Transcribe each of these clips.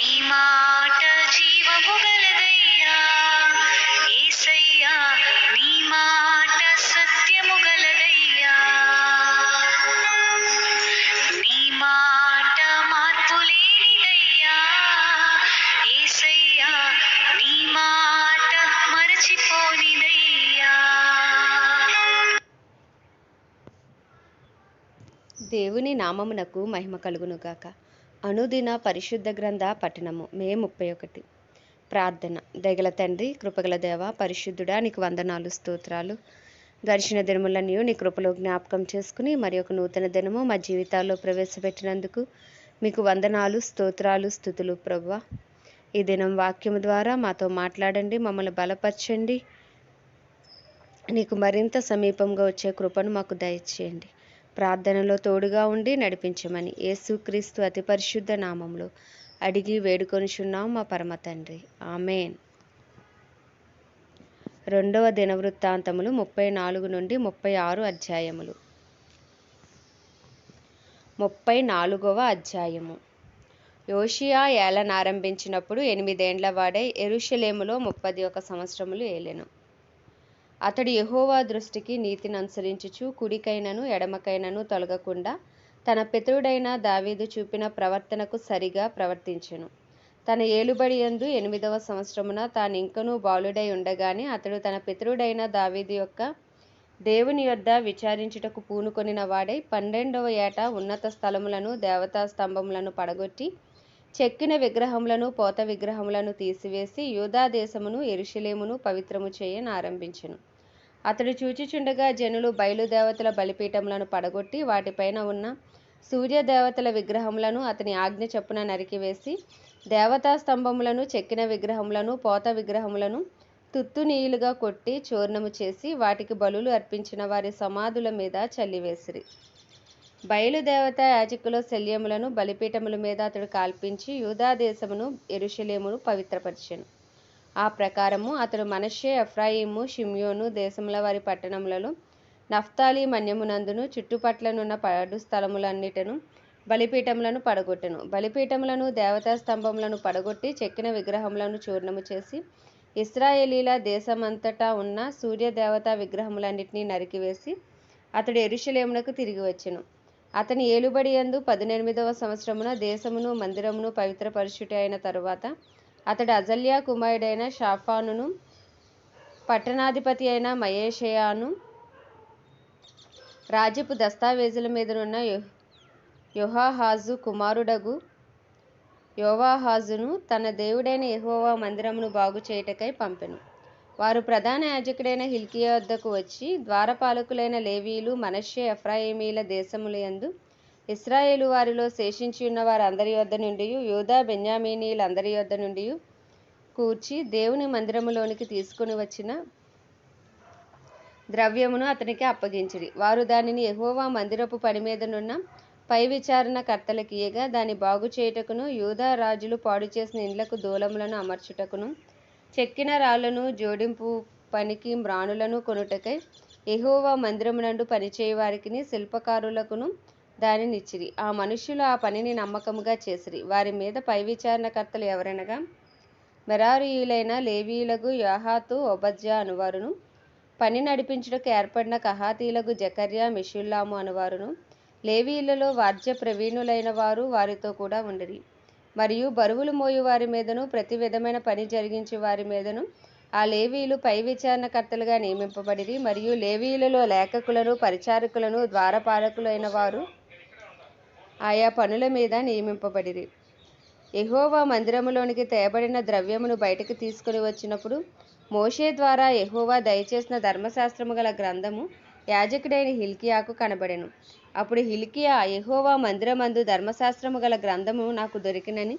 నీ మాట జీవము గలదయ్యా. యేసయ్యా నీ మాట సత్యము గలదయ్యా. నీ మాట మార్పు లేనిదయ్యా. యేసయ్యా నీ మాట మరచిపోనిదయ్యా. దేవుని నామమునకు మహిమ కలుగునుగాక. అనుదిన పరిశుద్ధ గ్రంథ పఠనము మే ముప్పై ఒకటి. ప్రార్థన. దగల తండ్రి కృపగల దేవ పరిశుద్ధుడా నీకు వందనాలు స్తోత్రాలు. గడిచిన దినములన్నీ నీ కృపలో జ్ఞాపకం చేసుకుని మరి ఒక నూతన దినము మా జీవితాల్లో ప్రవేశపెట్టినందుకు మీకు వందనాలు స్తోత్రాలు స్థుతులు ప్రభువ. ఈ దినం వాక్యము ద్వారా మాతో మాట్లాడండి మమ్మల్ని బలపరచండి. నీకు మరింత సమీపంగా వచ్చే కృపను మాకు దయచేయండి. ప్రార్థనలో తోడుగా ఉండి నడిపించమని యేసుక్రీస్తు అతి పరిశుద్ధ నామంలో అడిగి వేడుకొనిచున్నాం మా పరమ తండ్రి. ఆమెన్. రెండవ దినవృత్తాంతములు ముప్పై నాలుగు నుండి ముప్పై ఆరు అధ్యాయములు. ముప్పై నాలుగవ అధ్యాయము. యోషియా ఏలనారంభించినప్పుడు ఎనిమిదేండ్ల వాడై ఎరుషలేములో ముప్పది ఒక సంవత్సరములు ఏలెను. అతడు యహోవా దృష్టికి నీతిని అనుసరించుచు కుడికైనను ఎడమకైనను తొలగకుండా తన పితరుడైన దావీదు చూపిన ప్రవర్తనకు సరిగా ప్రవర్తించెను. తన ఏలుబడి యందు ఎనిమిదవ సంవత్సరమున తాను ఇంకనూ బాలుడై ఉండగానే అతడు తన పితరుడైన దావీదు యొక్క దేవుని యొద్ద విచారించుటకు పూనుకొనిన వాడై పన్నెండవ ఏట ఉన్నత స్థలములను దేవతా స్తంభములను పడగొట్టి చెక్కిన విగ్రహములను పోత విగ్రహములను తీసివేసి యూదా దేశమును ఎరుషలేమును పవిత్రము చేయనారంభించెను. అతడు చూచిచుండగా జనులు బయలుదేవతల బలిపీఠములను పడగొట్టి వాటిపైన ఉన్న సూర్యదేవతల విగ్రహములను అతని ఆజ్ఞ చొప్పున నరికివేసి దేవతా స్తంభములను చెక్కిన విగ్రహములను పోత విగ్రహములను తుత్తునీయులుగా కొట్టి చూర్ణము చేసి వాటికి బలులు అర్పించిన వారి సమాధుల మీద చల్లివేసిరి. బయలుదేవత యాజకుల శల్యములను బలిపీఠముల మీద అతడు కాల్పించి యూదాదేశమును ఎరుషలేమును పవిత్రపరిచెను. ఆ ప్రకారము అతడు మనషే ఎఫ్రాయిము షిమ్యోను దేశముల వారి పట్టణములలో నఫ్తాలి మన్యమునందును చుట్టుపట్లనున్న పడు స్థలములన్నిటను బలిపీఠములను పడగొట్టెను. బలిపీఠములను దేవతా స్తంభములను పడగొట్టి చెక్కిన విగ్రహములను చూర్ణము చేసి ఇస్రాయేలీల దేశమంతటా ఉన్న సూర్య దేవతా నరికివేసి అతడు ఎరుషలేమునకు తిరిగి వచ్చెను. అతని ఏలుబడి యందు పద్దెనిమిదవ సంవత్సరమున దేశమును మందిరమును పవిత్రపరుచుట అయిన తరువాత అతడు అజల్యా కుమారుడైన షాఫానును పట్టణాధిపతి అయిన మయేషయాను రాజ్యపు దస్తావేజుల మీదనున్న యెహ్- కుమారుడగు యోవాహాజును తన దేవుడైన యహోవా మందిరమును బాగు చేయుటకై పంపెను. వారు ప్రధాన యాజకుడైన హిల్కియా వద్దకు వచ్చి ద్వారపాలకులైన లేవీలు మనష్షే ఎఫ్రాయిమీల దేశముల యందు ఇస్రాయేలు వారిలో శేషించి ఉన్న వారందరి యొద్ద నుండి యూదా బెన్యామీనీలందరి యొద్ద నుండి కూర్చి దేవుని మందిరములోనికి తీసుకుని వచ్చిన ద్రవ్యమును అతనికి అప్పగించిరి. వారు దానిని ఎహోవా మందిరపు పని మీదనున్న పై విచారణ కర్తలకు ఇయ్యగా దాన్ని బాగు చేయుటకును యూదా రాజులు పాడు చేసిన ఇండ్లకు దూలములను అమర్చుటకును చెక్కిన రాళ్ళను జోడింపు పనికి మ్రాణులను కొనుటకై ఎహోవా మందిరమునందు పనిచేయవారికిని శిల్పకారులకును దానినిచ్చిరి. ఆ మనుష్యులు ఆ పనిని నమ్మకముగా చేసిరి. వారి మీద పై విచారణకర్తలు ఎవరనగా మెరారీయులైన లేవీయులకు యాహాతు ఒబజ్జా అనువారును పని నడిపించుటకు ఏర్పడిన కహాతీలకు జకర్యా మిషుల్లాము అనువారును లేవీయులలో వాద్య ప్రవీణులైన వారు వారితో కూడా ఉండిరి. మరియు బరువులు మోయు వారి మీదను ప్రతి విధమైన పని జరిగించే వారి మీదను ఆ లేవీయులు పై విచారణకర్తలుగా నియమింపబడిరి. మరియు లేవీయులలో లేఖకులను పరిచారకులను ద్వారపాలకులైన వారు ఆయా పనుల మీద నియమింపబడిరి. ఎహోవా మందిరములోనికి తేబడిన ద్రవ్యమును బయటకు తీసుకుని వచ్చినప్పుడు మోషే ద్వారా ఎహోవా దయచేసిన ధర్మశాస్త్రము గల గ్రంథము యాజకుడైన హిల్కియాకు కనబడెను. అప్పుడు హిల్కియా ఎహోవా మందిరమందు ధర్మశాస్త్రము గల గ్రంథము నాకు దొరికినని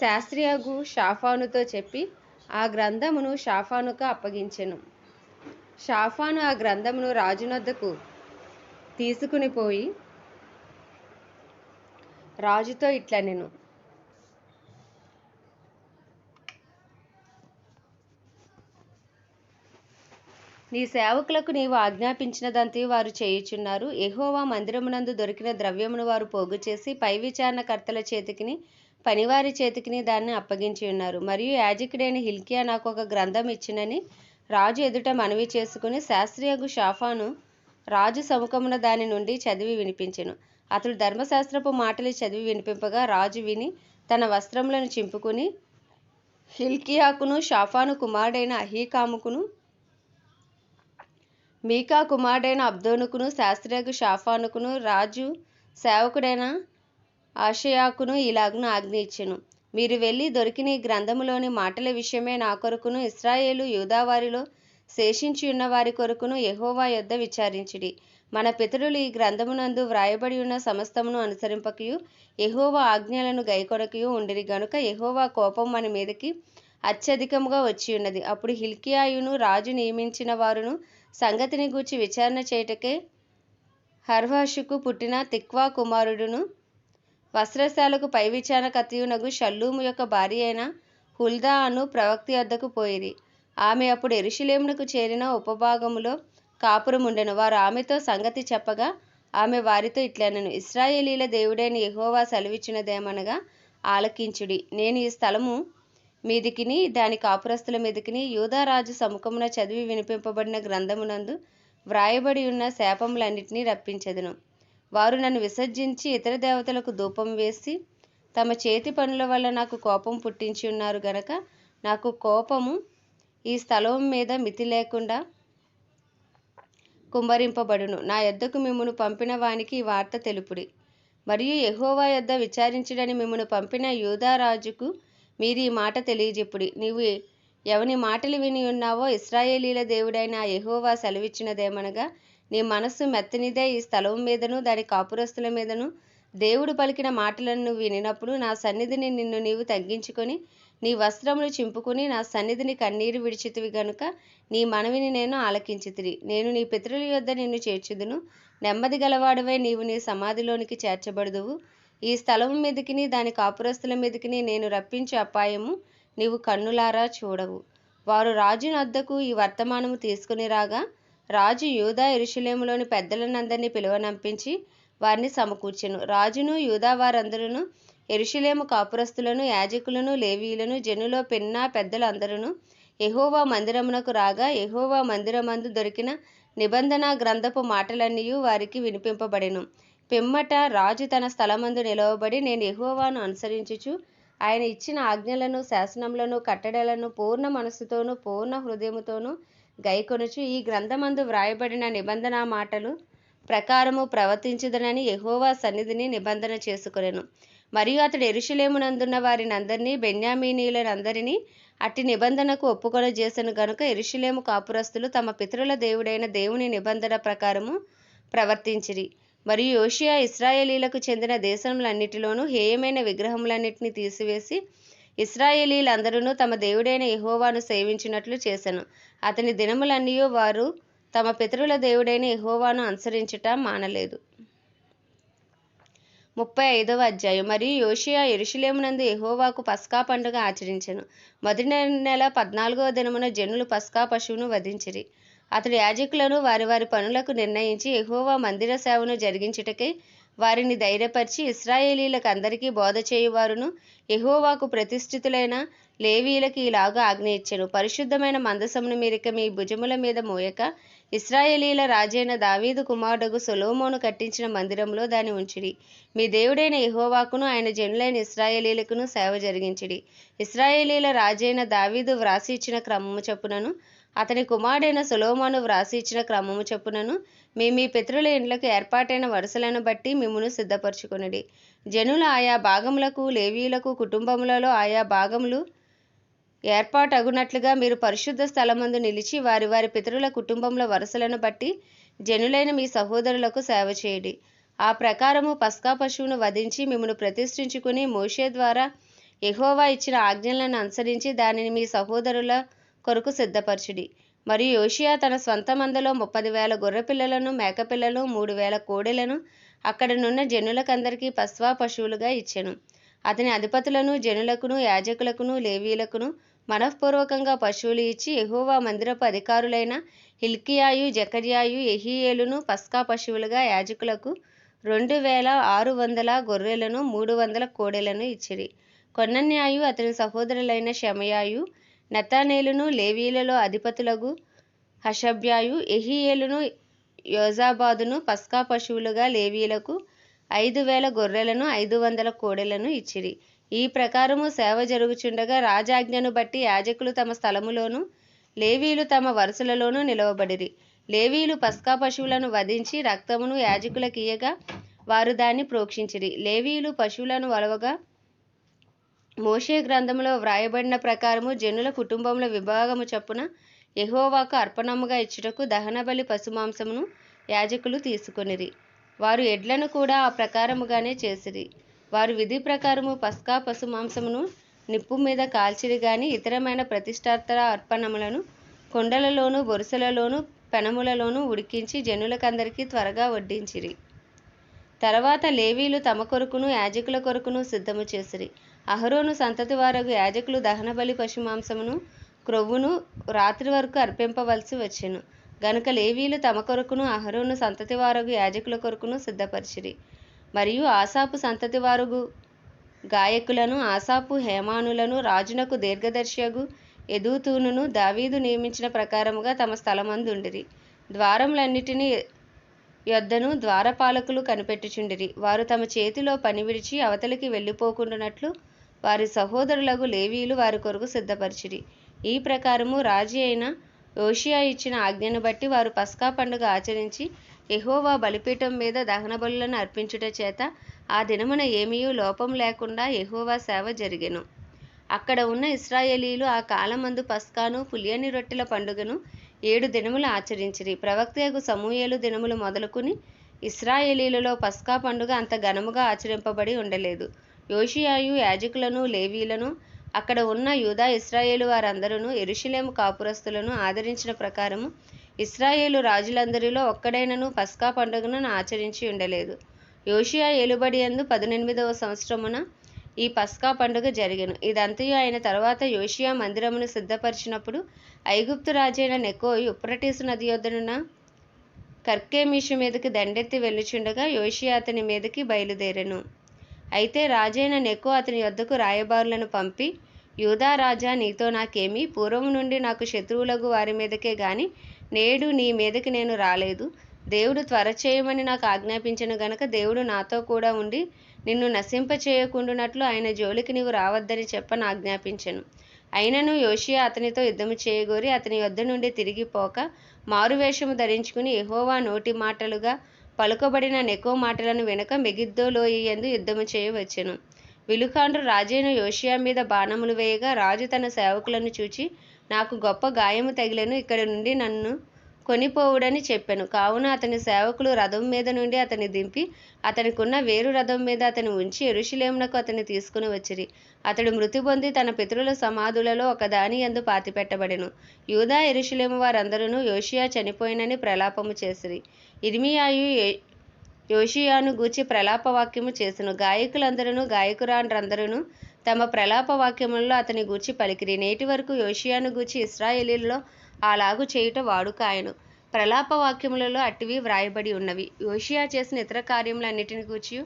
శాస్త్రియగు షాఫానుతో చెప్పి ఆ గ్రంథమును షాఫానుకు అప్పగించెను. షాఫాను ఆ గ్రంథమును రాజునొద్దకు తీసుకుని పోయి రాజుతో ఇట్లా నేను. నీ సేవకులకు నీవు ఆజ్ఞాపించినదంతే వారు చేయుచున్నారు. ఎహోవా మందిరమునందు దొరికిన ద్రవ్యమును వారు పోగు చేసి పై విచారణకర్తల చేతికిని పనివారి చేతికిని దాన్ని అప్పగించి ఉన్నారు. మరియు యాజకుడైన హిల్కియా నాకు ఒక గ్రంథం ఇచ్చినని రాజు ఎదుట మనవి చేసుకుని శాస్త్రియగు షాఫాను రాజు సముఖమున దాని నుండి చదివి వినిపించెను. అతడు ధర్మశాస్త్రపు మాటలు చదివి వినిపింపగా రాజు విని తన వస్త్రములను చింపుకుని హిల్కియాకును షాఫాను కుమారుడైన అహీకాముకును మీకా కుమారుడైన అబ్దోనుకును శాస్త్రియకు షాఫానుకును రాజు సేవకుడైన ఆషయాకును ఇలాగ్ను ఆజ్ఞ ఇచ్చెను మీరు వెళ్ళి దొరికిన ఈ గ్రంథములోని మాటల విషయమే నా కొరకును ఇస్రాయేలు యూదావారిలో శేషించి ఉన్న వారి కొరకును ఎహోవా యొద్ద విచారించిడి. మన పితరులు ఈ గ్రంథమునందు వ్రాయబడి ఉన్న సమస్తమును అనుసరింపకయు ఎహోవా ఆజ్ఞలను గైకొనకయు ఉండిరి గనుక ఎహోవా కోపం మన మీదకి అత్యధికముగా వచ్చి ఉన్నది అప్పుడు హిల్కియాయును రాజు నియమించిన వారును సంగతిని గూర్చి విచారణ చేయుటకే హర్వాషుకు పుట్టిన తిక్వా కుమారుడును వస్త్రశాలకు పై విచారణకర్తయునగు షల్లూము యొక్క భార్య అయిన హుల్దా అను ప్రవక్తి వద్దకు పోయిరి. ఆమె అప్పుడు ఎరుషులేమునకు చేరిన ఉపభాగములో కాపురముండెను వారు ఆమెతో సంగతి చెప్పగా ఆమె వారితో ఇట్లనను. ఇస్రాయేలీల దేవుడైన యహోవా సెలవిచ్చినదేమనగా ఆలకించుడి. నేను ఈ స్థలము మీదికిని దాని కాపురస్తుల మీదికిని యూదారాజు సముఖమున చదివి వినిపింపబడిన గ్రంథమునందు వ్రాయబడి ఉన్న శాపములన్నిటినీ రప్పించెదను. వారు నన్ను విసర్జించి ఇతర దేవతలకు ధూపం వేసి తమ చేతి పనుల వల్ల నాకు కోపం పుట్టించి ఉన్నారు గనక నాకు కోపము ఈ స్థలం మీద మితి లేకుండా కుమ్మరింపబడును. నా యొద్దకు మిమ్మును పంపిన వానికి ఈ వార్త తెలుపుడి. మరియు ఎహోవా యొద్ద విచారించుడని మిమ్మును పంపిన యూదారాజుకు మీరు ఈ మాట తెలియజెప్పుడి. నీవు ఎవని మాటలు విని ఉన్నావో ఇస్రాయేలీల దేవుడైన ఎహోవా సెలవిచ్చినదేమనగా నీ మనస్సు మెత్తనిదే ఈ స్థలం మీదను దాని కాపురస్తుల మీదను. దేవుడు పలికిన మాటలను వినినప్పుడు నా సన్నిధిని నిన్ను నీవు తగ్గించుకొని నీ వస్త్రములు చింపుకుని నా సన్నిధిని కన్నీరు విడిచితివి గనుక నీ మనవిని నేను ఆలకించితిరి. నేను నీ పితరుల యొద్ద నిన్ను చేర్చుదును. నెమ్మది గలవాడవై నీవు నీ సమాధిలోనికి చేర్చబడుదువు. ఈ స్థలం మీదకిని దాని కాపురస్తుల మీదకిని నేను రప్పించే అపాయము నీవు కన్నులారా చూడవు. వారు రాజు నద్దకు ఈ వర్తమానము తీసుకుని రాగా రాజు యూదా ఇరుషులేములోని పెద్దలనందరినీ పిలువనంపించి వారిని సమకూర్చెను. రాజును యూదా వారందరూ ఎరుషులేము కాపురస్తులను యాజకులను లేవీయులను జనులో పెన్న పెద్దలందరూ ఎహోవా మందిరమునకు రాగా ఎహోవా మందిరమందు దొరికిన నిబంధన గ్రంథపు మాటలన్నీ వారికి వినిపింపబడెను. పిమ్మట రాజు తన స్థలమందు నిలవబడి నేను ఎహోవాను అనుసరించుచు ఆయన ఇచ్చిన ఆజ్ఞలను శాసనములను కట్టడలను పూర్ణ మనస్సుతోనూ పూర్ణ హృదయముతోనూ గైకొనుచు ఈ గ్రంథమందు వ్రాయబడిన నిబంధన మాటలు ప్రకారము ప్రవర్తించుదనని ఎహోవా సన్నిధిని నిబంధన చేసుకొనెను. మరియు అతడు ఎరుషులేమునందున్న వారిని అందరినీ బెన్యామీనీయులనందరినీ అట్టి నిబంధనకు ఒప్పుకొన చేసను గనుక ఎరుషులేము కాపురస్తులు తమ పితరుల దేవుడైన దేవుని నిబంధన ప్రకారము ప్రవర్తించిరి. మరియు యోషియా ఇస్రాయేలీలకు చెందిన దేశములన్నిటిలోనూ హేయమైన విగ్రహములన్నిటిని తీసివేసి ఇస్రాయేలీలందరూ తమ దేవుడైన యెహోవాను సేవించినట్లు చేశాను అతని దినములన్నీ వారు తమ పితరుల దేవుడైన ఎహోవాను అనుసరించుట మానలేదు. ముప్పై ఐదవ అధ్యాయం. మరియు యోషియా ఎరుషులేమునందు ఎహోవాకు పస్కా పండుగ ఆచరించెను. మొదటి నెల పద్నాలుగవ దినమున జనులు పస్కా పశువును వధించిరి. అతడు యాజకులను వారి వారి పనులకు నిర్ణయించి ఎహోవా మందిర సేవను జరిగించుటకై వారిని ధైర్యపరిచి ఇస్రాయేలీలకు అందరికీ బోధ చేయువారును ఎహోవాకు ప్రతిష్ఠితులైన లేవీలకు ఇలాగా ఆజ్ఞ ఇచ్చెను. పరిశుద్ధమైన మందసమును మీరిక మీ భుజముల మీద మోయక ఇస్రాయేలీల రాజైన దావీదు కుమారుడగు సొలోమోను కట్టించిన మందిరంలో దాన్ని ఉంచిడి మీ దేవుడైన యహోవాకును ఆయన జనులైన ఇస్రాయేలీలకును సేవ జరిగించిడి ఇస్రాయేలీల రాజైన దావీదు వ్రాసి ఇచ్చిన క్రమము చెప్పునను అతని కుమారుడైన సులోమాను వ్రాసి ఇచ్చిన క్రమము చెప్పునను మీ మీ పితరుల ఇండ్లకు ఏర్పాటైన వరుసలను బట్టి మిమ్మును సిద్ధపరచుకునుడి జనులు ఆయా భాగములకు లేవీయులకు కుటుంబములలో ఆయా భాగములు ఏర్పాటగునట్లుగా మీరు పరిశుద్ధ స్థలమందు నిలిచి వారి వారి పితరుల కుటుంబముల వరుసలను బట్టి జనులైన మీ సహోదరులకు సేవ చేయడి. ఆ ప్రకారము పస్కా పశువును వధించి మిమ్మను ప్రతిష్ఠించుకుని మోషే ద్వారా ఎహోవా ఇచ్చిన ఆజ్ఞలను అనుసరించి దానిని మీ సహోదరుల కొరకు సిద్ధపరచుడి. మరియు యోషియా తన స్వంత మందలో ముప్పది వేల గొర్రెపిల్లలను మేకపిల్లలు మూడు వేల కోడెలను అక్కడనున్న జనులకందరికీ పస్వా పశువులుగా ఇచ్చెను. అతని అధిపతులను జనులకును యాజకులకును లేవీలకును మనఃపూర్వకంగా పశువులు ఇచ్చి ఎహోవా మందిరపు అధికారులైన హిల్కియాయు జకర్యాయు యెహీయేలును పస్కా పశువులుగా యాజకులకు రెండు వేల ఆరు వందల గొర్రెలను మూడు వందల కోడెలను ఇచ్చిరి. కొన్నన్యాయు అతని సహోదరులైన శమయాయు నతానేలును లేవీలలో అధిపతులగు హషభ్యాయు ఎహియేలును యోజాబాదును పస్కా పశువులుగా లేవీలకు ఐదు వేల గొర్రెలను ఐదు వందల కోడెలను ఇచ్చిరి. ఈ ప్రకారము సేవ జరుగుచుండగా రాజాజ్ఞను బట్టి యాజకులు తమ స్థలములోను లేవీలు తమ వరుసలలోనూ నిలవబడిరి. లేవీలు పస్కా పశువులను వధించి రక్తమును యాజకులకియగా వారు దాన్ని ప్రోక్షించిరి. లేవీలు పశువులను వలవగా మోషే గ్రంథంలో వ్రాయబడిన ప్రకారము జనుల కుటుంబముల విభాగము చొప్పున ఎహోవాకు అర్పణముగా ఇచ్చుటకు దహనబలి పశుమాంసమును యాజకులు తీసుకొనిరి. వారు ఎడ్లను కూడా ఆ ప్రకారముగానే చేసిరి. వారు విధి ప్రకారము పస్కా పశుమాంసమును నిప్పు మీద కాల్చిరి గాని ఇతరమైన ప్రతిష్టార్థ అర్పణములను కొండలలోను బొరుసలలోను పెనములలోను ఉడికించి జనులకందరికీ త్వరగా వడ్డించిరి. తర్వాత లేవీలు తమ కొరకును యాజకుల కొరకును సిద్ధము చేసిరి. అహరోను సంతతి వారగు యాజకులు దహనబలి పశుమాంసమును క్రొవ్వును రాత్రి వరకు అర్పింపవలసి వచ్చెను. గనుక లేవీలు తమ కొరకును అహరోను సంతతి వారగు యాజకుల కొరకును సిద్ధపరిచిరి. మరియు ఆసాపు సంతతి వారుగు గాయకులను ఆసాపు హేమానులను రాజునకు దీర్ఘదర్శియగు ఎదుతూనును దావీదు నియమించిన ప్రకారముగా తమ స్థలమందుండిరి. ద్వారములన్నిటినీ యొద్దను ద్వారపాలకులు కనిపెట్టుచుండిరి. వారు తమ చేతిలో పని విడిచి అవతలికి వెళ్ళిపోకుండానట్లు వారి సహోదరులకు లేవీలు వారి కొరకు సిద్ధపరిచిరి. ఈ ప్రకారము రాజీ అయిన యోషియా ఇచ్చిన ఆజ్ఞను బట్టి వారు పస్కా పండుగ ఆచరించి ఎహోవా బలిపీఠం మీద దహన బలులను అర్పించుట చేత ఆ దినమున ఏమీ లోపం లేకుండా ఎహోవా సేవ జరిగెను. అక్కడ ఉన్న ఇస్రాయేలీలు ఆ కాలమందు పస్కాను పులియని రొట్టెల పండుగను ఏడు దినములు ఆచరించిరి. ప్రవక్తయకు సమూయేలు దినములు మొదలుకుని ఇస్రాయేలీలలో పస్కా పండుగ అంత ఘనముగా ఆచరింపబడి ఉండలేదు. యోషియాయు యాజకులను లేవీలను అక్కడ ఉన్న యూదా ఇస్రాయేలు వారందరూ ఎరుషలేము కాపురస్తులను ఆదరించిన ప్రకారము ఇస్రాయేలు రాజులందరిలో ఒక్కడైనను పస్కా పండుగను ఆచరించి ఉండలేదు. యోషియా ఏలుబడి యందు పదునెనిమిదవ సంవత్సరమున ఈ పస్కా పండుగ జరిగెను. ఇదంతయు అయిన తర్వాత యోషియా మందిరమును సిద్ధపరిచినప్పుడు ఐగుప్తు రాజైన నెకో ఉప్రటీసు నది యొద్దనున్న కర్కేమీషు మీదకి దండెత్తి వెళ్ళుచుండగా యోషియా అతని మీదకి బయలుదేరెను. అయితే రాజైన నెకో అతని యొద్దకు రాయబారులను పంపి యూదా రాజా నీతో నాకేమి? పూర్వం నుండి నాకు శత్రువులకు వారి మీదకే గాని నేడు నీ మీదకి నేను రాలేదు. దేవుడు త్వర చేయమని నాకు ఆజ్ఞాపించను గనక దేవుడు నాతో కూడా ఉండి నిన్ను నశింపచేయకుండునట్లు ఆయన జోలికి నీవు రావద్దని చెప్పని ఆజ్ఞాపించను. అయినను యోషియా అతనితో యుద్ధము చేయగోరి అతని యొద్ద నుండి తిరిగిపోక మారువేషము ధరించుకుని ఎహోవా నోటి మాటలుగా పలుకబడిన నెకో మాటలను వెనుక మెగిద్దో లోయందు యుద్ధము చేయవచ్చెను. విలుకాండ్రు రాజైన యోషియా మీద బాణములు వేయగా రాజు తన సేవకులను చూచి నాకు గొప్ప గాయము తగిలను ఇక్కడి నుండి నన్ను కొనిపోవుడని చెప్పాను. కావున అతని సేవకులు రథం మీద నుండి అతని దింపి అతనికున్న వేరు రథం మీద అతని ఉంచి ఎరుషులేమునకు అతన్ని తీసుకుని వచ్చిరి. అతడు మృతి పొంది తన పితరుల సమాధులలో ఒకదాని యందు పాతిపెట్టబడెను. యూదా ఎరుషులేము వారందరూ యోషియా చనిపోయినని ప్రలాపము చేసిరి. ఇర్మియాయు యోషియాను గూర్చి ప్రలాప వాక్యము చేసెను. గాయకులందరూ గాయకురాండ్రందరూ తమ ప్రలాప వాక్యములలో అతని గూర్చి పలికిరి. నేటి వరకు యోషియాను గూర్చి ఇస్రాయేలీలలో అలాగు చేయుట వాడుకాయను. ప్రలాప వాక్యములలో అట్టివి వ్రాయబడి ఉన్నవి. యోషియా చేసిన ఇతర కార్యములన్నిటిని గూర్చి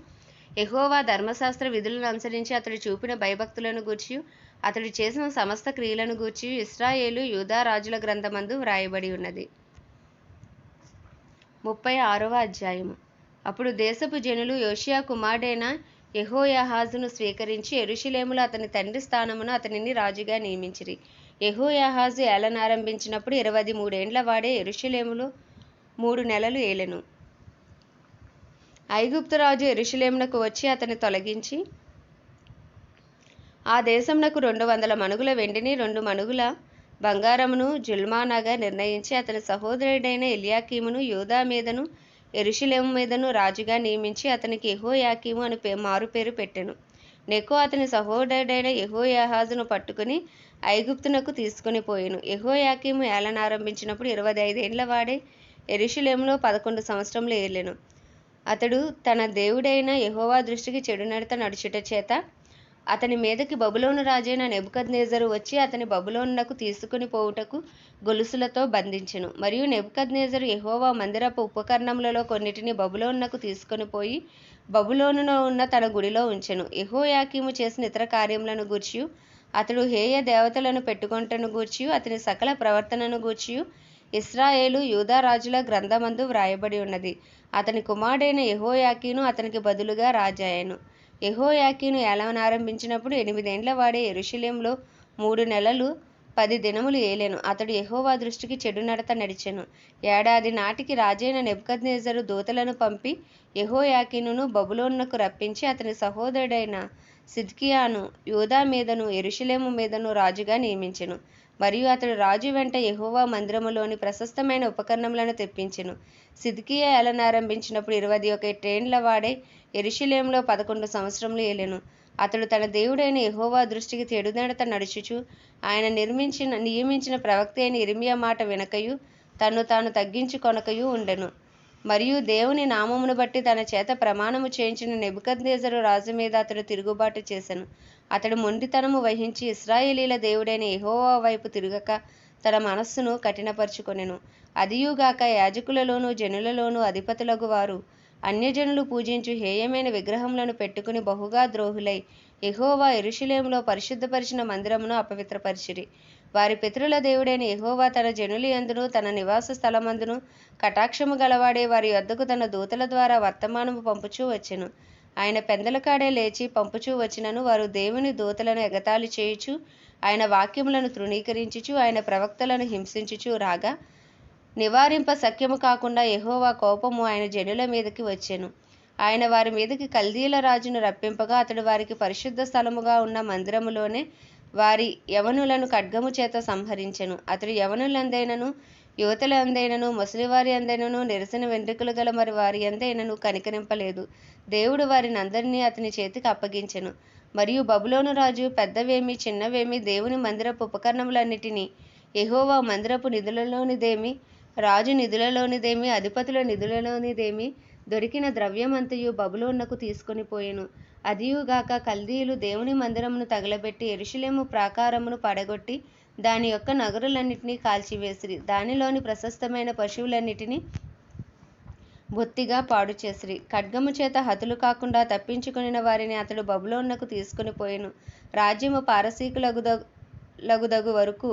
ఎహోవా ధర్మశాస్త్ర విధులను అనుసరించి అతడు చూపిన భయభక్తులను గూర్చి అతడు చేసిన సమస్త క్రియలను గూర్చి ఇస్రాయేలు యూదా రాజుల గ్రంథమందు వ్రాయబడి ఉన్నది. ముప్పై ఆరవ అధ్యాయము అప్పుడు దేశపు జనులు యోషియా కుమారుడైన యహోయాహాజును స్వీకరించి ఎరుషులేములో అతని తండ్రి స్థానమున అతనిని రాజుగా నియమించిరి. యహోయాహాజు ఏలనారంభించినప్పుడు ఇరవై మూడేండ్ల వాడే ఎరుషులేములో మూడు నెలలు ఏలెను. ఐగుప్తురాజు ఎరుషులేమునకు వచ్చి అతని తొలగించి ఆ దేశమునకు రెండు వందల మనుగుల వెండిని రెండు మనుగుల బంగారమును జుల్మానాగా నిర్ణయించి అతని సహోదరుడైన ఎలియాకీమును యోధా మీదను ఎరుషులేము మీదను రాజుగా నియమించి అతనికి ఎహోయాకీము అని పే మారు పేరు పెట్టెను. నెకో అతని సహోదరుడైన యెహోయాహాజును పట్టుకుని ఐగుప్తునకు తీసుకుని పోయాను. యెహోయాకీము ఏలనారంభించినప్పుడు ఇరవై ఐదేండ్ల వాడే ఎరుషులేములో పదకొండు సంవత్సరంలో ఏలెను అతడు తన దేవుడైన యహోవా దృష్టికి చెడు నడత నడుచుట చేత అతని మీదకి బబులోను రాజైన నెబుకద్నేజరు వచ్చి అతని బబులోనునకు తీసుకుని పోవుటకు గొలుసులతో బంధించెను. మరియు నెబుకద్నేజరు ఎహోవా మందిరపు ఉపకరణములలో కొన్నిటిని బబులోనునకు తీసుకొని పోయి బబులోనులో ఉన్న తన గుడిలో ఉంచెను. యెహోయాకీము చేసిన ఇతర కార్యములను గూర్చి అతడు హేయ దేవతలను పెట్టుకుంటను గూర్చియు అతని సకల ప్రవర్తనను గూర్చియు ఇస్రాయేలు యూదా రాజుల గ్రంథమందు వ్రాయబడి ఉన్నది. అతని కుమారుడైన యెహోయాకీను అతనికి బదులుగా రాజాయను. యెహోయాకీను ఏలవనారంభించినప్పుడు ఎనిమిదేండ్ల వాడే ఎరుషలేంలో మూడు నెలలు పది దినములు ఏలేను. అతడు ఎహోవా దృష్టికి చెడు నడత నడిచెను. ఏడాది నాటికి రాజైన నెబ్కద్నేజరు దూతలను పంపి యెహోయాకీనును బబులోన్నకు రప్పించి అతని సహోదరుడైన సిద్కియాను యూదా మీదను ఎరుషలేము మీదను రాజుగా నియమించెను. మరియు అతడు రాజు వెంట ఎహోవా మందిరములోని ప్రశస్తమైన ఉపకరణములను తెప్పించెను. సిద్కియా ఏలనారంభించినప్పుడు ఇరవై ఒక ఏటేండ్ల వాడే యెరూషలేములో పదకొండు సంవత్సరములు ఏలెను. అతడు తన దేవుడైన ఎహోవా దృష్టికి చెడునడత నడుచుచు ఆయన నిర్మించిన నియమించిన ప్రవక్త అయిన ఇరిమియా మాట వినకయు తను తాను తగ్గించుకొనకయు ఉండెను. మరియు దేవుని నామమును బట్టి తన చేత ప్రమాణము చేయించిన నెబుకద్నేజరు రాజు మీద అతడు తిరుగుబాటు చేసెను. అతడు మొండితనము వహించి ఇస్రాయేలీల దేవుడైన ఎహోవా వైపు తిరగక తన మనస్సును కఠినపరుచుకొనెను. అదియుగాక యాజకులలోను జనులలోను అధిపతులగు వారు అన్యజనులు పూజించు హేయమైన విగ్రహములను పెట్టుకుని బహుగా ద్రోహులై ఎహోవా ఎరుషులేములో పరిశుద్ధపరిచిన మందిరమును అపవిత్రపరిచిరి. వారి పితరుల దేవుడైన ఎహోవా తన జనులు యందును తన నివాస స్థలమందును కటాక్షము గలవాడే వారి వద్దకు తన దూతల ద్వారా వర్తమానము పంపుచూ వచ్చెను. ఆయన పెందలకాడే లేచి పంపుచూ వచ్చినను వారు దేవుని దూతలను ఎగతాళి చేయుచు ఆయన వాక్యములను తృణీకరించుచు ఆయన ప్రవక్తలను హింసించుచు రాగా నివారింప సఖ్యము కాకుండా ఎహోవా కోపము ఆయన జనుల మీదకి వచ్చెను. ఆయన వారి మీదకి కల్దీల రాజును రప్పింపగా అతడు వారికి పరిశుద్ధ స్థలముగా ఉన్న మందిరములోనే వారి యవనులను ఖడ్గము చేత సంహరించెను. అతడు యవనులందైనను యువతులందైనను ముసలివారి అందైనను నిరసన వెంట్రుకలు గల మరి వారి అందైనను కనికరింపలేదు. దేవుడు వారిని అందరినీ అతని చేతికి అప్పగించెను. మరియు బబులోను రాజు పెద్దవేమి చిన్నవేమి దేవుని మందిరపు ఉపకరణములన్నిటినీ ఎహోవా మందిరపు నిధులలోనిదేమి రాజు నిధులలోనిదేమి అధిపతుల నిధులలోనిదేమి దొరికిన ద్రవ్యమంతయు బబులోన్నకు తీసుకొని పోయెను. అదియుగాక కల్దీయులు దేవుని మందిరమును తగలబెట్టి ఎరుషులేము ప్రాకారమును పడగొట్టి దాని యొక్క నగరులన్నిటినీ కాల్చివేసిరి. దానిలోని ప్రశస్తమైన పశువులన్నిటినీ బొత్తిగా పాడు చేసిరి. ఖడ్గము చేత హతులు కాకుండా తప్పించుకుని వారిని అతడు బబులోన్నకు తీసుకొని పోయెను. రాజ్యము పారసీకులగుద లగుదగు వరకు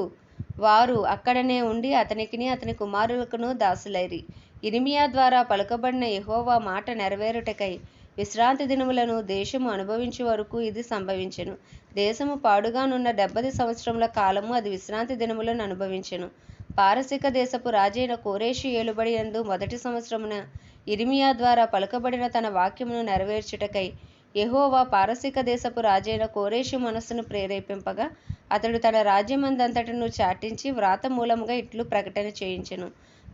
వారు అక్కడనే ఉండి అతనికిని అతని కుమారులకును దాసులైరి. ఇరిమియా ద్వారా పలుకబడిన ఎహోవా మాట నెరవేరుటకై విశ్రాంతి దినములను దేశము అనుభవించే వరకు ఇది సంభవించెను. దేశము పాడుగానున్న డెబ్బది సంవత్సరముల కాలము అది విశ్రాంతి దినములను అనుభవించెను. పారసిక దేశపు రాజైన కోరేషి ఏలుబడి ఎందు మొదటి సంవత్సరమున ఇరిమియా ద్వారా పలుకబడిన తన వాక్యమును నెరవేర్చుటకై ఎహోవా పారసిక దేశపు రాజైన కోరేషి మనస్సును ప్రేరేపింపగా అతడు తన రాజ్యమందంతటను చాటించి వ్రాత మూలముగా ఇట్లు ప్రకటన చేయించెను.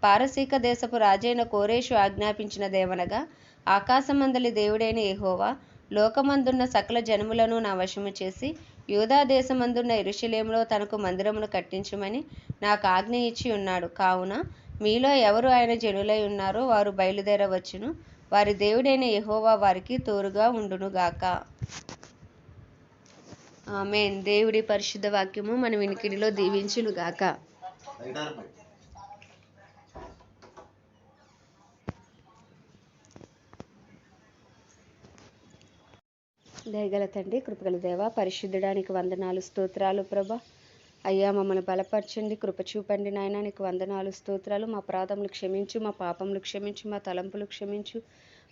పారసీక దేశపు రాజైన కోరేషు ఆజ్ఞాపించినదేమనగా ఆకాశమందలి దేవుడైన ఏహోవా లోకమందున్న సకల జనములను నా వశము చేసి యూదా దేశమందున్న ఇరుషులేములో తనకు మందిరమును కట్టించుమని నాకు ఆజ్ఞ ఇచ్చి ఉన్నాడు. కావున మీలో ఎవరు ఆయన జనులై ఉన్నారో వారు బయలుదేరవచ్చును. వారి దేవుడైన ఎహోవా వారికి తోరుగా ఉండునుగాక ఆమెన్. దేవుడి పరిశుద్ధ వాక్యము మన వినికిడిలో దీవించునుగాక దయగల తండ్రి కృపగల దేవ పరిశుద్ధడానికి వందనాలు స్తోత్రాలు ప్రభ. అయ్యా మమ్మల్ని బలపరచండి కృప చూపండి నాయన. నీకు వందనాలు స్తోత్రాలు. మా ప్రాధములు క్షమించు మా పాపములు క్షమించు మా తలంపులు క్షమించు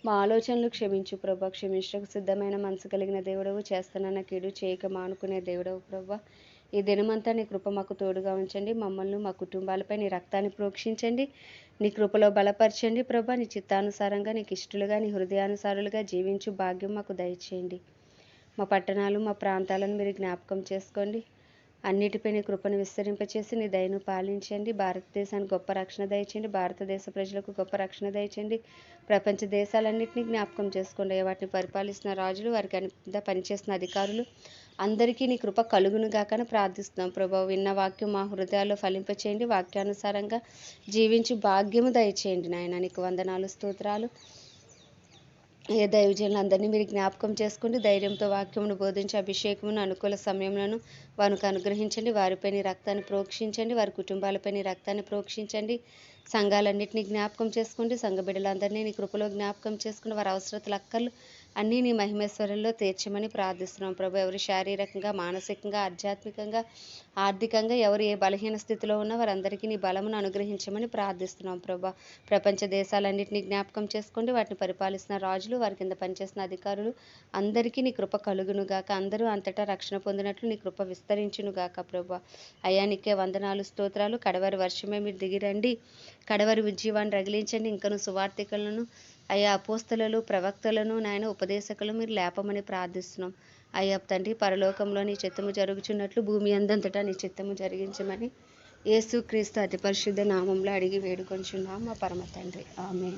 మా ఆలోచనలు క్షమించు ప్రభా. క్షమించకు సిద్ధమైన మనసు కలిగిన దేవుడవు చేస్తానన్న కీడు చేయక మానుకునే దేవుడవు ప్రభా. ఈ దినమంతా నీ కృప మాకు తోడుగా ఉంచండి. మమ్మల్ని మా కుటుంబాలపై నీ రక్తాన్ని ప్రోక్షించండి. నీ కృపలో బలపరచండి ప్రభా. నీ చిత్తానుసారంగా నీకు ఇష్టలుగా నీ హృదయానుసారులుగా జీవించు భాగ్యం మాకు దయచేయండి. మా పట్టణాలు మా ప్రాంతాలను మీరు జ్ఞాపకం చేసుకోండి. అన్నిటిపై నీ కృపను విస్తరింపచేసి నీ దయను పాలించండి. భారతదేశానికి గొప్ప రక్షణ దయచేయండి. భారతదేశ ప్రజలకు గొప్ప రక్షణ దయచేయండి. ప్రపంచ దేశాలన్నింటినీ జ్ఞాపకం చేసుకోండి. వాటిని పరిపాలిస్తున్న రాజులు వారికి కింద పనిచేస్తున్న అధికారులు అందరికీ నీ కృప కలుగును గాకని ప్రార్థిస్తున్నాం. ప్రభావ విన్న వాక్యం మా హృదయాల్లో ఫలింపచేయండి. వాక్యానుసారంగా జీవించి భాగ్యము దయచేయండి నాయన. నీకు వందనాలు స్తోత్రాలు. ఏ దైవజనులందరినీ మీరు జ్ఞాపకం చేసుకుని ధైర్యంతో వాక్యమును బోధించి అభిషేకమును అనుకూల సమయంలోను వారికి అనుగ్రహించండి. వారిపై నీ రక్తాన్ని ప్రోక్షించండి. వారి కుటుంబాలపై నీ రక్తాన్ని ప్రోక్షించండి. సంఘాలన్నింటినీ జ్ఞాపకం చేసుకోండి సంఘ బిడ్డలందరినీ నీ కృపలో జ్ఞాపకం చేసుకుని వారి అవసరతలు అక్కర్లు అన్నీ నీ మహిమేశ్వరంలో తీర్చమని ప్రార్థిస్తున్నాం ప్రభు. ఎవరు శారీరకంగా మానసికంగా ఆధ్యాత్మికంగా ఆర్థికంగా ఎవరు ఏ బలహీన స్థితిలో ఉన్నా వారందరికీ నీ బలమును అనుగ్రహించమని ప్రార్థిస్తున్నాం ప్రభా. ప్రపంచ దేశాలన్నింటినీ జ్ఞాపకం చేసుకోండి వాటిని పరిపాలిస్తున్న రాజులు వారి కింద పనిచేస్తున్న అధికారులు అందరికీ నీ కృప కలుగును గాక అందరూ అంతటా రక్షణ పొందినట్లు నీ కృప విస్తరించును గాక ప్రభా. అయ్యా నీకే వందనాలు స్తోత్రాలు. కడవరి వర్షమే మీరు దిగిరండి. కడవరి ఉజ్జీవాన్ని రగిలించండి. ఇంకను సువార్థికలను అయ్యా అపోస్తలను ప్రవక్తలను నాయన ఉపదేశకులు మీరు లేపమని ప్రార్థిస్తున్నాం. అయ్యా తండ్రి పరలోకంలో నీ చిత్తము జరుగుచున్నట్లు భూమి అందంతటా నీ చిత్తము జరిగించమని యేసు క్రీస్తు అతి పరిశుద్ధ నామంలో అడిగి వేడుకొంచున్నాం. మా పరమ తండ్రి. ఆమె